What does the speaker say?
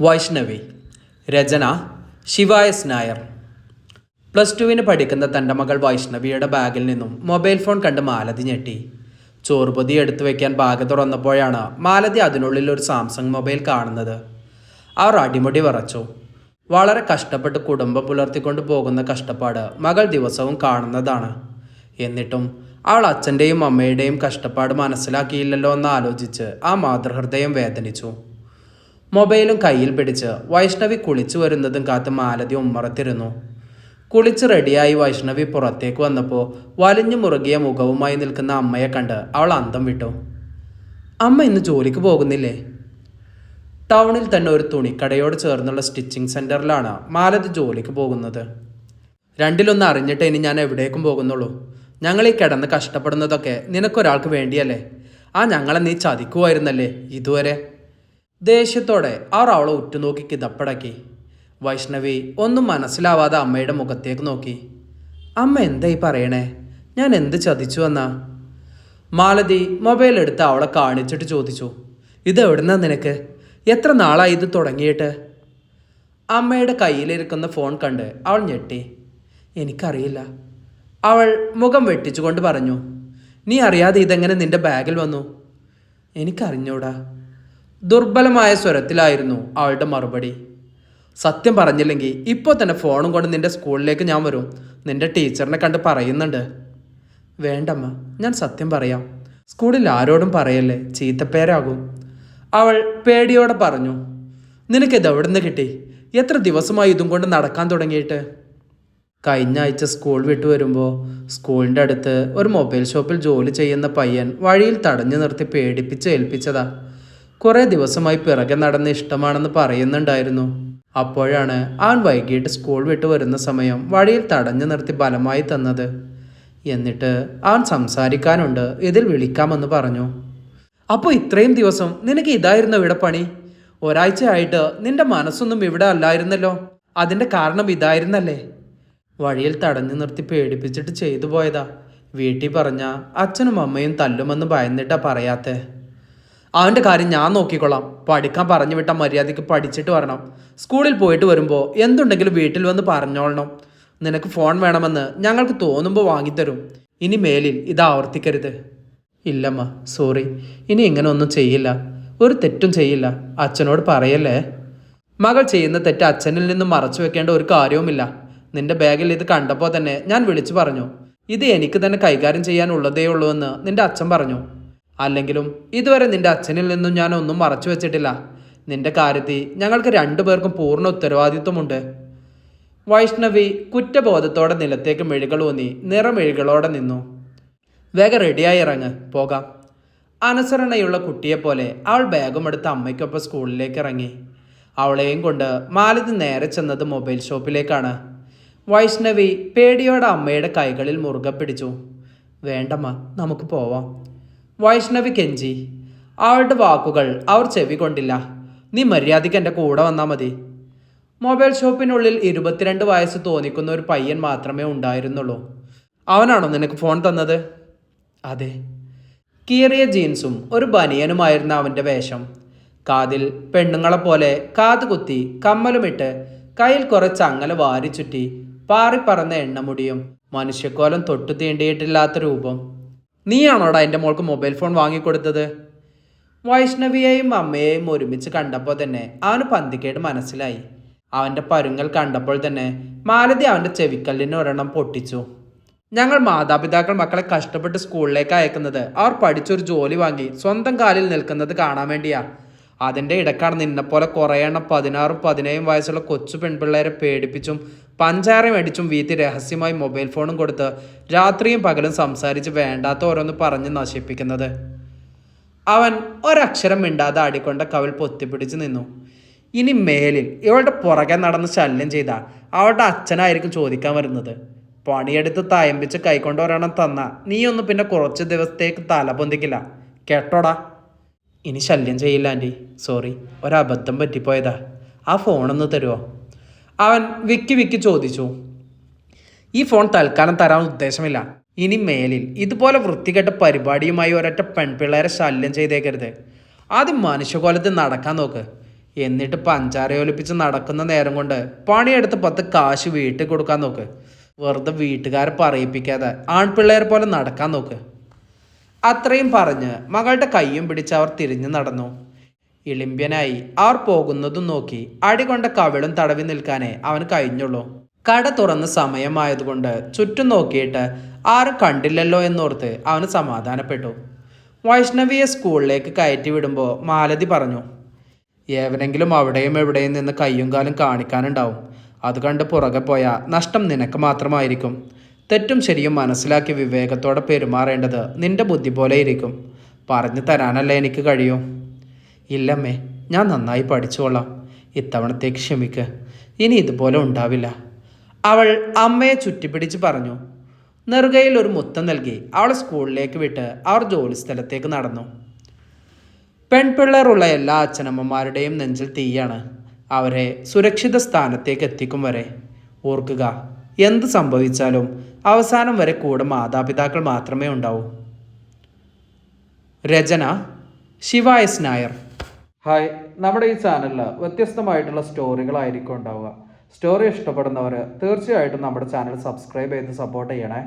വൈഷ്ണവി. രചന ശിവായസ് നായർ പ്ലസ് ടുവിന് പഠിക്കുന്ന തന്റെ മകൾ വൈഷ്ണവിയുടെ ബാഗിൽ നിന്നും മൊബൈൽ ഫോൺ കണ്ട് മാലതി ഞെട്ടി. ചോറുപൊതി എടുത്തു വയ്ക്കാൻ ബാഗ് തുറന്നപ്പോഴാണ് മാലതി അതിനുള്ളിൽ ഒരു സാംസങ് മൊബൈൽ കാണുന്നത്. അവർ അടിമുടി വറച്ചു. വളരെ കഷ്ടപ്പെട്ട് കുടുംബം പുലർത്തിക്കൊണ്ട് പോകുന്ന കഷ്ടപ്പാട് മകൾ ദിവസവും കാണുന്നതാണ്. എന്നിട്ടും അവൾ അച്ഛന്റെയും അമ്മയുടെയും കഷ്ടപ്പാട് മനസ്സിലാക്കിയില്ലല്ലോ എന്ന് ആലോചിച്ച് ആ മാതൃഹൃദയം വേദനിച്ചു. മൊബൈലും കയ്യിൽ പിടിച്ച് വൈഷ്ണവി കുളിച്ചു വരുന്നതും കാത്ത് മാലതി ഉമ്മറത്തിരുന്നു. കുളിച്ച് റെഡിയായി വൈഷ്ണവി പുറത്തേക്ക് വന്നപ്പോൾ വലിഞ്ഞു മുറുകിയ മുഖവുമായി നിൽക്കുന്ന അമ്മയെ കണ്ട് അവൾ അന്തം വിട്ടു. അമ്മ ഇന്ന് ജോലിക്ക് പോകുന്നില്ലേ? ടൗണിൽ തന്നെ ഒരു തുണിക്കടയോട് ചേർന്നുള്ള സ്റ്റിച്ചിങ് സെന്ററിലാണ് മാലതി ജോലിക്ക് പോകുന്നത്. രണ്ടിലൊന്ന് അറിഞ്ഞിട്ട് ഇനി ഞാൻ എവിടേക്കും പോകുന്നുള്ളൂ. ഞങ്ങൾ ഈ കിടന്ന് കഷ്ടപ്പെടുന്നതൊക്കെ നിനക്കൊരാൾക്ക് വേണ്ടിയല്ലേ? ആ ഞങ്ങളെ നീ ചതിക്കുമായിരുന്നല്ലേ ഇതുവരെ? ദേഷ്യത്തോടെ അവർ അവളെ ഉറ്റുനോക്കി കിതപ്പടക്കി. വൈഷ്ണവി ഒന്നും മനസ്സിലാവാതെ അമ്മയുടെ മുഖത്തേക്ക് നോക്കി. അമ്മ എന്തായി പറയണേ? ഞാൻ എന്ത് ചതിച്ചു എന്നാ മാലതി മൊബൈൽ എടുത്ത് അവളെ കാണിച്ചിട്ട് ചോദിച്ചു. ഇത് എവിടുന്നാ നിനക്ക്? എത്ര നാളായി ഇത് തുടങ്ങിയിട്ട്? അമ്മയുടെ കയ്യിലിരിക്കുന്ന ഫോൺ കണ്ട് അവൾ ഞെട്ടി. എനിക്കറിയില്ല. അവൾ മുഖം വെട്ടിച്ചുകൊണ്ട് പറഞ്ഞു. നീ അറിയാതെ ഇതെങ്ങനെ നിന്റെ ബാഗിൽ വന്നു? എനിക്കറിഞ്ഞൂടാ. ദുർബലമായ സ്വരത്തിലായിരുന്നു അവളുടെ മറുപടി. സത്യം പറഞ്ഞില്ലെങ്കിൽ ഇപ്പോൾ തന്നെ ഫോണും കൊണ്ട് നിന്റെ സ്കൂളിലേക്ക് ഞാൻ വരും. നിന്റെ ടീച്ചറിനെ കണ്ട് പറയുന്നുണ്ട്. വേണ്ടമ്മ ഞാൻ സത്യം പറയാം. സ്കൂളിൽ ആരോടും പറയല്ലേ ചീത്തപ്പേരാകും. അവൾ പേടിയോടെ പറഞ്ഞു നിനക്കിത് എവിടെ നിന്ന് കിട്ടി? എത്ര ദിവസമായി ഇതും കൊണ്ട് നടക്കാൻ തുടങ്ങിയിട്ട്? കഴിഞ്ഞ ആഴ്ച സ്കൂൾ വിട്ടു വരുമ്പോൾ സ്കൂളിന്റെ അടുത്ത് ഒരു മൊബൈൽ ഷോപ്പിൽ ജോലി ചെയ്യുന്ന പയ്യൻ വഴിയിൽ തടഞ്ഞു നിർത്തി പേടിപ്പിച്ച് ഏൽപ്പിച്ചതാ. കുറേ ദിവസമായി പിറകെ നടന്ന് ഇഷ്ടമാണെന്ന് പറയുന്നുണ്ടായിരുന്നു. അപ്പോഴാണ് അവൻ വൈകിട്ട് സ്കൂൾ വിട്ടു വരുന്ന സമയം വഴിയിൽ തടഞ്ഞു നിർത്തി ബലമായി തന്നത്. എന്നിട്ട് അവൻ സംസാരിക്കാനുണ്ട് ഇതിൽ വിളിക്കാമെന്ന് പറഞ്ഞു. അപ്പോൾ ഇത്രയും ദിവസം നിനക്ക് ഇതായിരുന്നു ഇവിടെ പണി? ഒരാഴ്ചയായിട്ട് നിന്റെ മനസ്സൊന്നും ഇവിടെ അല്ലായിരുന്നല്ലോ. അതിന്റെ കാരണം ഇതായിരുന്നല്ലേ? വഴിയിൽ തടഞ്ഞു നിർത്തി പേടിപ്പിച്ചിട്ട് ചെയ്തു പോയതാ. വീട്ടിൽ പറഞ്ഞ അച്ഛനും അമ്മയും തല്ലുമെന്ന് ഭയന്നിട്ടാ പറയാത്തെ. അവന്റെ കാര്യം ഞാൻ നോക്കിക്കൊള്ളാം. പഠിക്കാൻ പറഞ്ഞു വിട്ട മര്യാദയ്ക്ക് പഠിച്ചിട്ട് വരണം. സ്കൂളിൽ പോയിട്ട് വരുമ്പോൾ എന്തുണ്ടെങ്കിലും വീട്ടിൽ വന്ന് പറഞ്ഞോളണം. നിനക്ക് ഫോൺ വേണമെന്ന് ഞങ്ങൾക്ക് തോന്നുമ്പോൾ വാങ്ങിത്തരും. ഇനി മേലിൽ ഇത് ആവർത്തിക്കരുത്. ഇല്ലമ്മ സോറി. ഇനി ഇങ്ങനെ ഒന്നും ചെയ്യില്ല. ഒരു തെറ്റും ചെയ്യില്ല. അച്ഛനോട് പറയല്ലേ? മകൾ ചെയ്യുന്ന തെറ്റ് അച്ഛനിൽ നിന്ന് മറച്ചു വെക്കേണ്ട ഒരു കാര്യവുമില്ല. നിന്റെ ബാഗിൽ ഇത് കണ്ടപ്പോൾ തന്നെ ഞാൻ വിളിച്ചു പറഞ്ഞു. ഇത് എനിക്ക് തന്നെ കൈകാര്യം ചെയ്യാനുള്ളതേ ഉള്ളൂ എന്ന് നിന്റെ അച്ഛൻ പറഞ്ഞു. അല്ലെങ്കിലും ഇതുവരെ നിന്റെ അച്ഛനിൽ നിന്നും ഞാൻ ഒന്നും മറച്ചു വെച്ചിട്ടില്ല. നിന്റെ കാര്യത്തിൽ ഞങ്ങൾക്ക് രണ്ടുപേർക്കും പൂർണ ഉത്തരവാദിത്വമുണ്ട്. വൈഷ്ണവി കുറ്റബോധത്തോടെ നിലത്തേക്ക് മെഴുകൾ ഊന്നി നിറമെഴുകളോടെ നിന്നു. വേഗം റെഡിയായി ഇറങ്ങ് പോകാം. അനുസരണയുള്ള കുട്ടിയെപ്പോലെ അവൾ ബാഗും എടുത്ത് അമ്മയ്ക്കൊപ്പം സ്കൂളിലേക്ക് ഇറങ്ങി. അവളെയും കൊണ്ട് മാലതി നേരെ ചെന്നത് മൊബൈൽ ഷോപ്പിലേക്കാണ് വൈഷ്ണവി പേടിയോടെ അമ്മയുടെ കൈകളിൽ മുറുകെ പിടിച്ചു. വേണ്ടമ്മ നമുക്ക് പോവാം. വൈഷ്ണവി കെഞ്ചി. അവളുടെ വാക്കുകൾ അവർ ചെവി കൊണ്ടില്ല. നീ മര്യാദയ്ക്ക് എന്റെ കൂടെ വന്നാൽ മതി. മൊബൈൽ ഷോപ്പിനുള്ളിൽ ഇരുപത്തിരണ്ട് വയസ്സ് തോന്നിക്കുന്ന ഒരു പയ്യൻ മാത്രമേ ഉണ്ടായിരുന്നുള്ളൂ. അവനാണോ നിനക്ക് ഫോൺ തന്നത്? അതെ. കീറിയ ജീൻസും ഒരു ബനിയനുമായിരുന്ന അവന്റെ വേഷം. കാതിൽ പെണ്ണുങ്ങളെപ്പോലെ കാത് കുത്തി കമ്മലുമിട്ട് കയ്യിൽ കുറച്ച് അങ്ങല വാരി ചുറ്റി പാറിപ്പറന്ന എണ്ണമുടിയും മനുഷ്യക്കോലം തൊട്ടു തീണ്ടിയിട്ടില്ലാത്ത രൂപം. നീയാണോടാ എന്റെ മോൾക്ക് മൊബൈൽ ഫോൺ വാങ്ങിക്കൊടുത്തത്? വൈഷ്ണവിയെയും അമ്മയെയും ഒരുമിച്ച് കണ്ടപ്പോൾ തന്നെ അവന് പന്തിക്കേട് മനസ്സിലായി. അവന്റെ പരുങ്ങൽ കണ്ടപ്പോൾ തന്നെ മാലതി അവന്റെ ചെവിക്കല്ലിന് ഒരെണ്ണം പൊട്ടിച്ചു. ഞങ്ങൾ മാതാപിതാക്കൾ മക്കളെ കഷ്ടപ്പെട്ട് സ്കൂളിലേക്ക് അയക്കുന്നത് അവർ പഠിച്ചൊരു ജോലി വാങ്ങി സ്വന്തം കാലിൽ നിൽക്കുന്നത് കാണാൻ വേണ്ടിയാ. അതിന്റെ ഇടക്കാണ് നിന്നെപ്പോലെ കുറേ എണ്ണം പതിനാറും പതിനേഴും വയസ്സുള്ള കൊച്ചു പെൺപിള്ളേരെ പേടിപ്പിച്ചും പഞ്ചാര മേടിച്ചും വീത്തി രഹസ്യമായി മൊബൈൽ ഫോണും കൊടുത്ത് രാത്രിയും പകലും സംസാരിച്ച് വേണ്ടാത്ത ഓരോന്ന് പറഞ്ഞ് നശിപ്പിക്കുന്നത്. അവൻ ഒരക്ഷരം മിണ്ടാതെ ആടിക്കൊണ്ട കവിൾ പൊത്തിപ്പിടിച്ച് നിന്നു. ഇനി മേലിൽ ഇവളുടെ പുറകെ നടന്ന് ശല്യം ചെയ്ത അവളുടെ അച്ഛനായിരിക്കും ചോദിക്കാൻ വരുന്നത്. പണിയെടുത്ത് തയമ്പിച്ച് കൈക്കൊണ്ട് ഒരെണ്ണം തന്ന നീയൊന്നും പിന്നെ കുറച്ച് ദിവസത്തേക്ക് തല പൊന്തിക്കില്ല. കേട്ടോടാ. ഇനി ശല്യം ചെയ്യില്ല ആന്റി. സോറി. ഒരബദ്ധം പറ്റിപ്പോയതാ. ആ ഫോണൊന്ന് തരുമോ അവൻ വിക്കി വിക്കി ചോദിച്ചു ഈ ഫോൺ തൽക്കാലം തരാൻ ഉദ്ദേശമില്ല. ഇനി മേലിൽ ഇതുപോലെ വൃത്തികെട്ട പരിപാടിയുമായി ഒരൊറ്റ പെൺപിള്ളേരെ ശല്യം ചെയ്തേക്കരുത്. ആദ്യം മനുഷ്യകോലത്തിൽ നടക്കാൻ നോക്ക്. എന്നിട്ട് പഞ്ചാര ഒലിപ്പിച്ച് നടക്കുന്ന നേരം കൊണ്ട് പണിയെടുത്ത് പത്ത് കാശ് വീട്ടിൽ കൊടുക്കാൻ നോക്ക്. വെറുതെ വീട്ടുകാരെ പറയിപ്പിക്കാതെ ആൺപിള്ളേരെ പോലെ നടക്കാൻ നോക്ക്. അത്രയും പറഞ്ഞ് മകളുടെ കയ്യും പിടിച്ച് അവർ തിരിഞ്ഞു നടന്നു. ഇളിമ്പ്യനായി അവർ പോകുന്നതും നോക്കി അടികൊണ്ട കവിളും തടവി നിൽക്കാനേ അവന് കഴിഞ്ഞുള്ളൂ. കട തുറന്ന് സമയമായതുകൊണ്ട് ചുറ്റും നോക്കിയിട്ട് ആരും കണ്ടില്ലല്ലോ എന്നോർത്ത് അവന് സമാധാനപ്പെട്ടു. വൈഷ്ണവിയെ സ്കൂളിലേക്ക് കയറ്റി വിടുമ്പോൾ മാലതി പറഞ്ഞു ഏവനെങ്കിലും അവിടെയും എവിടെയും നിന്ന് കയ്യും കാലും കാണിക്കാനുണ്ടാവും. അത് കണ്ട് പുറകെ പോയാൽ നഷ്ടം നിനക്ക് മാത്രമായിരിക്കും. തെറ്റും ശരിയും മനസ്സിലാക്കി വിവേകത്തോടെ പെരുമാറേണ്ടത് നിന്റെ ബുദ്ധി പോലെ ഇരിക്കും. പറഞ്ഞു തരാനല്ലേ എനിക്ക് കഴിയൂ. ഇല്ലമ്മേ ഞാൻ നന്നായി പഠിച്ചോളാം. ഇത്തവണത്തേക്ക് ക്ഷമിക്ക്. ഇനി ഇതുപോലെ ഉണ്ടാവില്ല. അവൾ അമ്മയെ ചുറ്റിപ്പിടിച്ച് പറഞ്ഞു. നെറുകയിൽ ഒരു മുത്തം നൽകി. അവൾ സ്കൂളിലേക്ക് വിട്ട് അവർ ജോലി സ്ഥലത്തേക്ക് നടന്നു. പെൺപിള്ളേരുള്ള എല്ലാ അച്ഛനമ്മമാരുടെയും നെഞ്ചിൽ തീയാണ്. അവരെ സുരക്ഷിത സ്ഥാനത്തേക്ക് എത്തിക്കും വരെ. ഓർക്കുക എന്ത് സംഭവിച്ചാലും അവസാനം വരെ കൂടെ മാതാപിതാക്കൾ മാത്രമേ ഉണ്ടാവൂ. രചന ശിവ എസ് നായർ. ഹായ്. നമ്മുടെ ഈ ചാനലിൽ വ്യത്യസ്തമായിട്ടുള്ള സ്റ്റോറികളായിരിക്കും ഉണ്ടാവുക. സ്റ്റോറി ഇഷ്ടപ്പെടുന്നവർ തീർച്ചയായിട്ടും നമ്മുടെ ചാനൽ സബ്സ്ക്രൈബ് ചെയ്ത് സപ്പോർട്ട് ചെയ്യണേ.